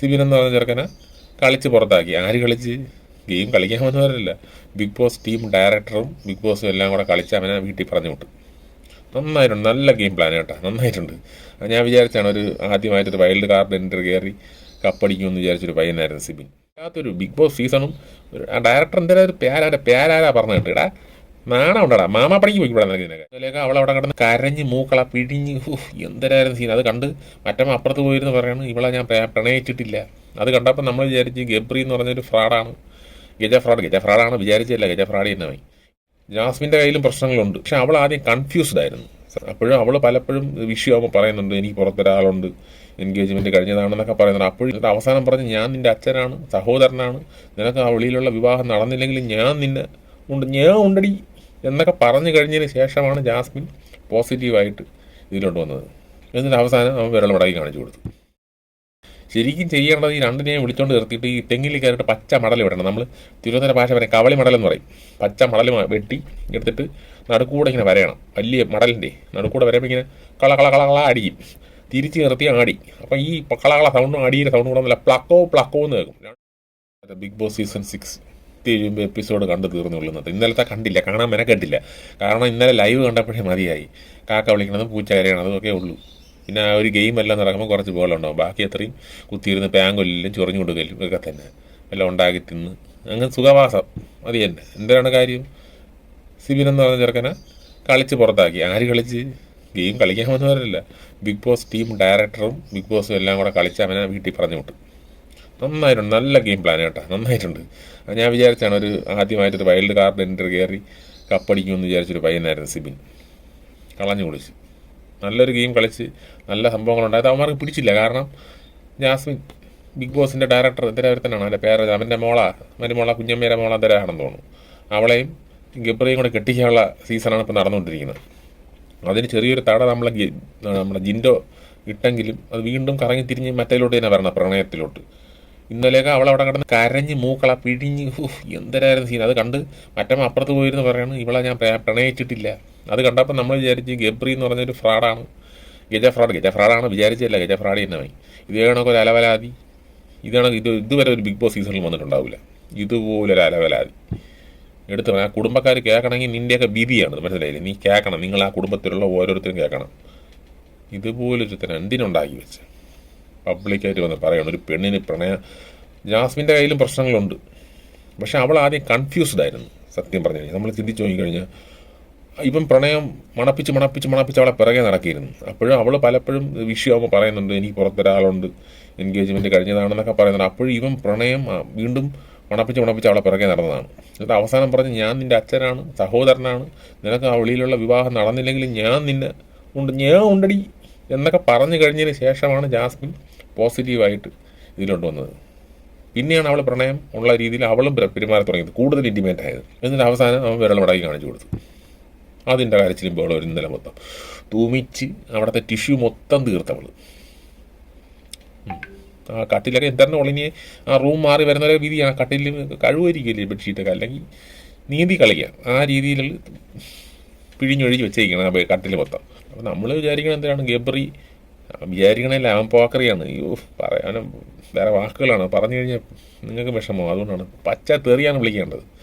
സിബിൻ എന്ന് പറഞ്ഞ ചെറുക്കനെ കളിച്ച് പുറത്താക്കി. ആര് കളിച്ച്? ഗെയിം കളിക്കാൻ വന്നവരല്ല. ബിഗ് ബോസ് ടീം ഡയറക്ടറും ബിഗ് ബോസും എല്ലാം കൂടെ കളിച്ച് അവനെ വീട്ടിൽ പറഞ്ഞു വിട്ടു. നന്നായിട്ടുണ്ട്. നല്ല ഗെയിം പ്ലാൻ കേട്ടോ. നന്നായിട്ടുണ്ട്. ഞാൻ വിചാരിച്ചാണ് ഒരു ആദ്യമായിട്ടൊരു വൈൽഡ് കാർഡ് എന്റർ കയറി കപ്പടിക്കുമെന്ന് വിചാരിച്ചൊരു പയ്യനായിരുന്നു സിബിൻ. അതിനകത്തൊരു ബിഗ് ബോസ് സീസണും ഒരു ഡയറക്ടർ എന്തായാലും ഒരു പേരാന്റെ പേരാരാ പറഞ്ഞു കേട്ടാ. നാണം ഉണ്ടടാ മാമാപ്പണിക്ക് പോയിക്കൂടാ നിനക്ക് അതിലേക്ക് അവൾ അവിടെ കിടന്ന് കരഞ്ഞ് മൂക്കള പിഴിഞ്ഞ് എന്തരായിരുന്നു സീൻ അത് കണ്ട് മറ്റമ്മ അപ്പുറത്ത് പോയിരുന്നു പറയാണ് ഇവളെ ഞാൻ പ്രണയിച്ചിട്ടില്ല. അത് കണ്ടപ്പോൾ നമ്മൾ വിചാരിച്ച് ഗബ്രി എന്ന് പറഞ്ഞൊരു ഫ്രോഡാണ്. ഗജ ഫ്രോഡ് ഗജ ഫ്രോഡാണ് വിചാരിച്ചില്ല ഗജ ഫ്രോഡ് തന്നെ പോയി ജാസ്മിന്റെ കയ്യിലും പ്രശ്നങ്ങളുണ്ട്. പക്ഷെ അവൾ ആദ്യം കൺഫ്യൂസ്ഡ് ആയിരുന്നു. അപ്പോഴും അവൾ പലപ്പോഴും വിഷയമാകുമ്പോൾ പറയുന്നുണ്ട് എനിക്ക് പുറത്തൊരാളുണ്ട് എൻഗേജ്മെന്റ് കഴിഞ്ഞതാണെന്നൊക്കെ പറയുന്നുണ്ട്. അപ്പോഴും അവസാനം പറഞ്ഞ് ഞാൻ നിന്റെ അച്ഛനാണ് സഹോദരനാണ്. നിനക്ക് ആ വെളിയിലുള്ള വിവാഹം നടന്നില്ലെങ്കിൽ ഞാൻ നിന്നെ ഉണ്ട് ഞാൻ ഉണ്ടടി. എന്നൊക്കെ പറഞ്ഞു കഴിഞ്ഞതിന് ശേഷമാണ് ജാസ്മിൻ പോസിറ്റീവായിട്ട് ഇതിലോട്ട് വന്നത്. എന്നിട്ട് അവസാനം അവൻ വിരൽ മടക്കി കാണിച്ചു കൊടുത്തു. ശരിക്കും ചെയ്യേണ്ടത് ഈ രണ്ടിനെയും വിളിച്ചുകൊണ്ട് നിർത്തിയിട്ട് ഈ തെങ്ങിൽ കയറിയിട്ട് പച്ച മടൽ വിടണം നമ്മൾ തിരുവനന്തപുരം ഭാഷ പറയും കവളി മടൽ എന്ന് പറയും. പച്ച മടൽ വെട്ടി എടുത്തിട്ട് നടുക്കൂടെ ഇങ്ങനെ വരയണം. വലിയ മടലിന്റെ നടുക്കൂടെ വരയുമ്പോൾ ഇങ്ങനെ കള കള കള കള അടിക്കും. തിരിച്ച് നിർത്തി ആടി. അപ്പം ഈ കള കള സൗണ്ടും അടിയുടെ സൗണ്ടും കൂടെ നല്ല പ്ലക്കോ പ്ലക്കോ എന്ന് കേൾക്കും. Bigg Boss season six. കഴിയുമ്പോൾ എപ്പിസോഡ് കണ്ടു തീർന്നുള്ളൂ ഇന്നത്തെ ഇന്നലത്തെ കണ്ടില്ല കാണാൻ മെനക്കെട്ടില്ല കാരണം ഇന്നലെ ലൈവ് കണ്ടപ്പോഴേ മതിയായി. കാക്ക വിളിക്കണതും പൂച്ച കരയണതും ഒക്കെ ഉള്ളൂ. പിന്നെ ആ ഒരു ഗെയിം എല്ലാം നടക്കുമ്പോൾ കുറച്ച് ബോളുണ്ടാവും ബാക്കി അത്രയും കുത്തിയിരുന്ന് പാങ്കൊല്ലും ചൊറിഞ്ഞു കൊടുക്കലും ഒക്കെ തന്നെ. എല്ലാം ഉണ്ടാക്കി തിന്ന്. അങ്ങനെ സുഖവാസം. അത് തന്നെ. എന്താണ് കാര്യം? സിബിൻ എന്ന് പറഞ്ഞ ചെറുക്കനെ കളിച്ച് പുറത്താക്കി. ആര് കളിച്ച്? ഗെയിം കളിക്കാൻ വന്നവരല്ല. ബിഗ് ബോസ് ടീം ഡയറക്ടറും ബിഗ് ബോസും എല്ലാം കൂടെ കളിച്ച് അവനെ വീട്ടിൽ പറഞ്ഞു വിട്ടു നന്നായിട്ടുണ്ട്. നല്ല ഗെയിം പ്ലാൻ കേട്ടോ. നന്നായിട്ടുണ്ട്. ഞാൻ വിചാരിച്ചാണ് ഒരു ആദ്യമായിട്ടൊരു വൈൽഡ് കാർഡ് എൻട്രി കയറി കപ്പടിക്കുമെന്ന് വിചാരിച്ചൊരു പയ്യനായിരുന്നു സിബിൻ. കളഞ്ഞു കുളിച്ച് നല്ലൊരു ഗെയിം കളിച്ച് നല്ല സംഭവങ്ങളുണ്ടായത് അവന്മാർക്ക് പിടിച്ചില്ല. കാരണം ജാസ്മിൻ ബിഗ് ബോസിന്റെ ഡയറക്ടർ എന്തിനാ ഒരുത്തനാണ് അവന്റെ പേര് അവന്റെ മോള മരുമോള കുഞ്ഞമ്മേരെ മോള എന്തരാണെന്ന് തോന്നുന്നു. അവളെയും ഗബ്രയും കൂടെ കെട്ടിക്കാനുള്ള സീസണാണ് ഇപ്പോൾ നടന്നുകൊണ്ടിരിക്കുന്നത്. അതിന് ചെറിയൊരു തട നമ്മളെ നമ്മുടെ ജിൻഡോ ഇട്ടെങ്കിലും അത് വീണ്ടും കറങ്ങി തിരിഞ്ഞ് മറ്റേലോട്ട് തന്നെ വരണം പ്രണയത്തിലോട്ട്. ഇന്നലെയൊക്കെ അവൾ അവിടെ കിടന്ന് കരഞ്ഞ് മൂക്കള പിഴിഞ്ഞ് എന്തരായിരുന്നു സീൻ അത് കണ്ട് മറ്റമ്മ അപ്പുറത്ത് പോയിരുന്ന് പറയാണ് ഇവളെ ഞാൻ പ്ര- പ്രണയിച്ചിട്ടില്ല. അത് കണ്ടപ്പോൾ നമ്മൾ വിചാരിച്ച് ഗബ്രി എന്ന് പറഞ്ഞൊരു ഫ്രോഡാണ്. ഗജ ഫ്രോഡ് ഗജ ഫ്രോഡാണ് വിചാരിച്ചില്ല ഗജ ഫ്രോഡ് തന്നെ പോയി ഇത് കണക്ക് ഒരു അലവലാതി. ഇതാണ് ഇത് ഇതുവരെ ഒരു ബിഗ് ബോസ് സീസണിൽ വന്നിട്ടുണ്ടാവില്ല. ഇതുപോലൊരു അലവലാതി. എടുത്ത് ആ കുടുംബക്കാർ കേൾക്കണമെങ്കിൽ നിന്റെയൊക്കെ വിധിയാണ് മനസ്സിലായില്ലേ? നീ കേൾക്കണം. നിങ്ങൾ ആ കുടുംബത്തിലുള്ള ഓരോരുത്തരും കേൾക്കണം. ഇതുപോലൊരുത്തൻ എന്തിനുണ്ടാക്കി വെച്ച്? പബ്ലിക്കായിട്ട് വന്ന് പറയണം ഒരു പെണ്ണിന് പ്രണയ ജാസ്മിന്റെ കയ്യിലും പ്രശ്നങ്ങളുണ്ട്. പക്ഷെ അവൾ ആദ്യം കൺഫ്യൂസ്ഡ് ആയിരുന്നു സത്യം പറഞ്ഞു കഴിഞ്ഞാൽ. നമ്മൾ ചിന്തിച്ച് നോക്കിക്കഴിഞ്ഞാൽ ഇപ്പം പ്രണയം മണപ്പിച്ച് മണപ്പിച്ച് മണപ്പിച്ച് അവളെ പിറകെ നടക്കിയിരുന്നു. അപ്പോഴും അവൾ പലപ്പോഴും വിഷയമാകുമ്പോൾ പറയുന്നുണ്ട് എനിക്ക് പുറത്തൊരാളുണ്ട് എൻഗേജ്മെന്റ് കഴിഞ്ഞതാണെന്നൊക്കെ പറയുന്നുണ്ട്. അപ്പോഴും ഇവൻ പ്രണയം വീണ്ടും മണപ്പിച്ച് മണപ്പിച്ച് അവളെ പിറകെ നടന്നതാണ്. എന്നിട്ട് അവസാനം പറഞ്ഞ് ഞാൻ നിന്റെ അച്ഛനാണ് സഹോദരനാണ്. നിനക്ക് ആ വെളിയിലുള്ള വിവാഹം നടന്നില്ലെങ്കിൽ ഞാൻ നിന്നെ ഉണ്ട് ഞാൻ ഉണ്ടടി എന്നൊക്കെ പറഞ്ഞു കഴിഞ്ഞതിന് ശേഷമാണ് ജാസ്മിൻ പോസിറ്റീവായിട്ട് ഇതിലോട്ട് വന്നത്. പിന്നെയാണ് അവൾ പ്രണയം ഉള്ള രീതിയിൽ അവളും പെരു- പെരുമാറി തുടങ്ങിയത്. കൂടുതൽ ഇന്റിമേറ്റ് ആയത്. എന്നിട്ട് അവസാനം അവൻ വിരൽ മടക്കി കാണിച്ചു കൊടുത്തു. അതിന്റെ കരച്ചിലും ബഹളം ഒരു ഇന്നലെ മൊത്തം. തൂമിച്ച് അവിടുത്തെ ടിഷ്യൂ മൊത്തം തീർത്തവൾ ആ കട്ടിലൊക്കെ എന്തായിരുന്നു ഒളിഞ്ഞ് ആ റൂം മാറി വരുന്നവരെ വിധി ആ കട്ടിലിൽ കഴിവായിരിക്കില്ലേ ബെഡ്ഷീറ്റൊക്കെ അല്ലെങ്കിൽ നീന്തി കളിക്കുക ആ രീതിയിൽ പിഴിഞ്ഞൊഴിച്ച് വെച്ചേക്കണം കട്ടിൽ മൊത്തം. അപ്പോൾ നമ്മൾ വിചാരിക്കണം എന്തിനാണ് ഗബ്രി വിചാരിക്കണല്ല അവൻ പോക്കറിയാണ്. അയ്യോ പറയാനും വേറെ വാക്കുകളാണ്? പറഞ്ഞു കഴിഞ്ഞാൽ നിങ്ങൾക്ക് വിഷമോ. അതുകൊണ്ടാണ് പച്ച തെറിയാണ് വിളിക്കേണ്ടത്.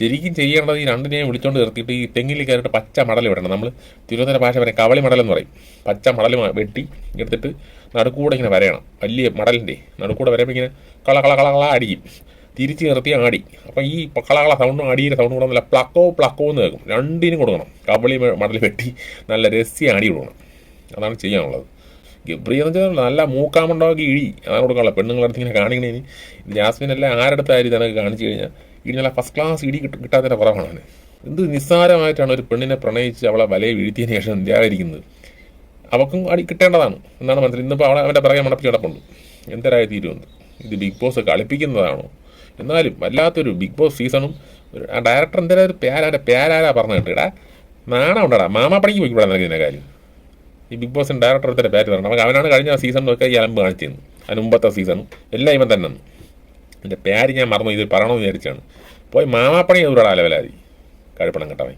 ശരിക്കും ചെയ്യേണ്ടത് ഈ രണ്ടിനെയും വിളിച്ചുകൊണ്ട് നിർത്തിയിട്ട് ഈ തെങ്ങിൽ കയറിയിട്ട് പച്ച മടൽ വിടണം നമ്മൾ തിരുവനന്തപുരം ഭാഷ പറയും കവളി മടൽ എന്ന് പറയും. പച്ച മടൽ വെട്ടി എടുത്തിട്ട് നടുക്കൂടെ ഇങ്ങനെ വരയണം. വലിയ മടലിന്റെ നടുക്കൂടെ വരയുമ്പോൾ ഇങ്ങനെ കള കള കള കള അടിക്കും. തിരിച്ച് നിർത്തി ആടി. അപ്പം ഈ കള കള സൗണ്ടും അടിയുടെ സൗണ്ടും കൂടെ നല്ല പ്ലക്കോ പ്ലക്കോ എന്ന് കേൾക്കും. രണ്ടിനും കൊടുക്കണം. കവളി മടൽ വെട്ടി നല്ല രസ്യ അടി കൊടുക്കണം. അതാണ് ചെയ്യാനുള്ളത്. ഗബ്രി എന്ന് വെച്ചാൽ നല്ല മൂക്കാമുണ്ടാക്കി ഇഴി. അതാണ് കൊടുക്കാനുള്ള പെണ്ണുങ്ങളടുത്ത് ഇങ്ങനെ കാണിക്കണേന് ജാസ്മിൻ അല്ല ആരടുത്തായാലും ഇതൊക്കെ കാണിച്ചു കഴിഞ്ഞാൽ ഇടി നല്ല ഫസ്റ്റ് ക്ലാസ് ഇടി കിട്ടും കിട്ടാത്തതിന്റെ കുറവാണ് എന്ത് നിസ്സാരമായിട്ടാണ് ഒരു പെണ്ണിനെ പ്രണയിച്ച് അവളെ വലയെ വീഴ്ത്തിയതിന് ശേഷം നിരാകരിക്കുന്നത് അവക്കും അടി കിട്ടേണ്ടതാണ് എന്നാണ് മനസ്സിൽ ഇന്നിപ്പോൾ അവളെ അവന്റെ പിറകെ മണപ്പിച്ച് കിടപ്പുണ്ട്. എന്തരായി തീരുമെന്ന് ഇത് ബിഗ് ബോസ് കളിപ്പിക്കുന്നതാണോ? എന്നാലും വല്ലാത്തൊരു ബിഗ് ബോസ് സീസണും ആ ഡയറക്ടർ എന്തേലും ഒരു പേരാ പേരാരാ പറഞ്ഞു ഇടാ നാണം ഉണ്ടടാ മാമാപ്പണിക്ക് പോയി ഇവിടെ നിനക്ക് ഇതിന്റെ കാര്യം. ഈ ബിഗ് ബോസിന്റെ ഡയറക്ടർ എടുത്തിട്ട് പേര് തരണം നമുക്ക് അവനാണ് കഴിഞ്ഞ സീസൺ നോക്കുക ഈ അലമ്പ് കാണിച്ചിരുന്നു അതിന് മുമ്പത്തെ സീസൺ എല്ലാം ഇവൻ തന്നെ എന്റെ പേര് ഞാൻ മറന്നു. ഇത് പറയണമെന്ന് വിചാരിച്ചാണ്. പോയി മാമാപ്പണി ഒരാളെ ലെവലായി കഴിപ്പണം കേട്ടവൻ.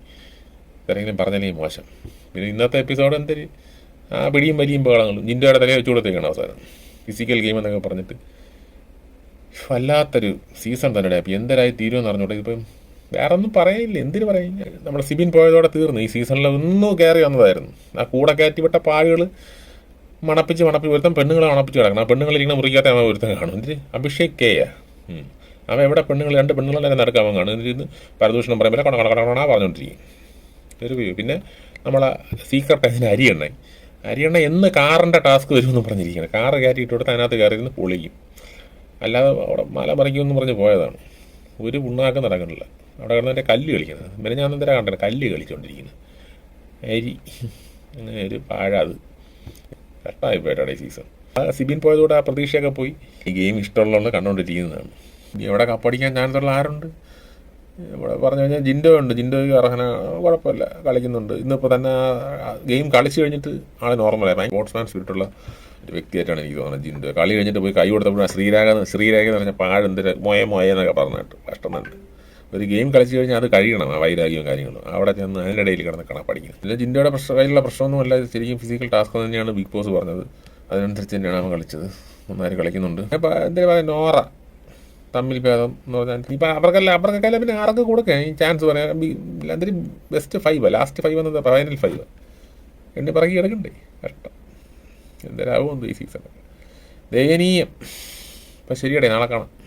ഇത്രയെങ്കിലും പറഞ്ഞാലേ മോശം. പിന്നെ ഇന്നത്തെ എപ്പിസോഡ് എന്തൊരു ആ പിടിയും വലിയും ബഹളങ്ങളും ജിൻഡോയുടെ തലയെ വെച്ചു കൊടുത്തേക്കാണ് അവസാനം. ഫിസിക്കൽ ഗെയിം എന്നൊക്കെ പറഞ്ഞിട്ട്. വല്ലാത്തൊരു സീസൺ തന്നെ അപ്പം എന്തരായി തീരുമെന്ന് അറിഞ്ഞോട്ടെ ഇപ്പം വേറെ ഒന്നും പറയില്ല. എന്തിനു പറയും നമ്മുടെ സിബിൻ പോയതോടെ തീർന്നു. ഈ സീസണിൽ ഒന്നും കയറി വന്നതായിരുന്നു. ആ കൂടെ കയറ്റി വിട്ട പാഴുകൾ മണപ്പിച്ച് മണപ്പിച്ച് ഒരുത്തൻ പെണ്ണുങ്ങളെ മണപ്പിച്ച് കിടക്കണം. ആ പെണ്ണുങ്ങളിരിക്കുന്ന മുറിക്കാത്ത അവൻ ഒരുത്തൻ കാണും. എന്തിന്? അഭിഷേക് കെയാ. അവൻ എവിടെ പെണ്ണുങ്ങൾ? രണ്ട് പെണ്ണുങ്ങളെ നടക്കാൻ കാണും. എന്നിട്ട് പരദൂഷണം പറയുമ്പോൾ കണ കണ കണ പറഞ്ഞുകൊണ്ടിരിക്കും ഒരു പിന്നെ നമ്മളെ സീക്രട്ട് അതിന് അരിയെണ്ണ അരിയെണ്ണ എന്ന് കാറിന്റെ ടാസ്ക് വരുമെന്ന് പറഞ്ഞിരിക്കണം കാറ് കയറ്റിയിട്ട് കൊടുത്ത് അതിനകത്ത് കയറിയിരുന്ന് പൊളിക്കും. അല്ലാതെ അവിടെ മല മറിക്കുമെന്ന് പറഞ്ഞ് പോയതാണ്. ഒരു ഉണ്ണാക്കം നടക്കണില്ല അവിടെ കിടന്നതിന്റെ കല്ല് കളിക്കുന്നത്. പിന്നെ ഞാൻ എന്തിനാ കണ്ടത്? കല്ല് കളിച്ചുകൊണ്ടിരിക്കുന്നത് അരി അങ്ങനെ ഒരു പാഴ അത്. കട്ടായി പോയിട്ടാണ് സീസൺ ആ സിബിൻ പോയതോടെ ആ പ്രതീക്ഷയൊക്കെ പോയി. ഈ ഗെയിം ഇഷ്ടമുള്ളതുകൊണ്ട് കണ്ടുകൊണ്ടിരിക്കുന്നതാണ് ഇനി എവിടെ കപ്പടിക്കാൻ ചാൻസ് ആരുണ്ട്? ഇവിടെ പറഞ്ഞു കഴിഞ്ഞാൽ ജിൻഡോ ഉണ്ട് ജിൻഡോയ്ക്ക് അർഹന കുഴപ്പമില്ല. കളിക്കുന്നുണ്ട്. ഇന്നിപ്പോൾ തന്നെ ഗെയിം കളിച്ചു കഴിഞ്ഞിട്ട് ആളെ നോർമലായി ഭയങ്കര സ്പോർട്സ്മാൻ സ്പിരിറ്റുള്ള ഒരു വ്യക്തിയായിട്ടാണ് എനിക്ക് തോന്നുന്നത് ജിന്ദു കളി കഴിഞ്ഞിട്ട് പോയി കൈ കൊടുത്തപ്പോൾ ശ്രീരാഗ ശ്രീരാഗ എന്ന് പറഞ്ഞ പാഴെന്തിന് മോയ മോയ എന്നൊക്കെ പറഞ്ഞിട്ട് കഷ്ടം തന്നെ. ഒരു ഗെയിം കളിച്ചു കഴിഞ്ഞാൽ അത് കഴിയണം ആ വൈരാഗ്യവും കാര്യങ്ങളും. അവിടെ ചെന്ന് അതിന്റെ ഇടയിൽ കിടന്ന് കാണാൻ പഠിക്കുന്നത് പിന്നെ ജിൻഡോയുടെ പ്രശ്നം കയ്യിലുള്ള പ്രശ്നമൊന്നുമല്ല ഇത് ശരിക്കും ഫിസിക്കൽ ടാസ്ക് തന്നെയാണ് ബിഗ് ബോസ് പറഞ്ഞത്. അതിനനുസരിച്ച് തന്നെയാണ് അവൻ കളിച്ചത്. നന്നായി കളിക്കുന്നുണ്ട്. അപ്പോൾ എന്താ പറയുക നോറ. തമ്മിൽ ഭേദം എന്ന് പറഞ്ഞാൽ ഇപ്പം അവർക്കല്ല അവർക്കൊക്കെ പിന്നെ ആർക്ക് കൊടുക്കാം ഈ ചാൻസ് പറയാം എന്തൊരു ബെസ്റ്റ് ഫൈവ് ലാസ്റ്റ് ഫൈവ് എന്നത് ഫൈനൽ ഫൈവ് എന്നെ പിറകി കിടക്കണ്ടേ? കഷ്ടം. എന്തരാവും ഈ സീസൺ ദയനീയം. അപ്പം ശരിയടേ നാളെ കാണാം.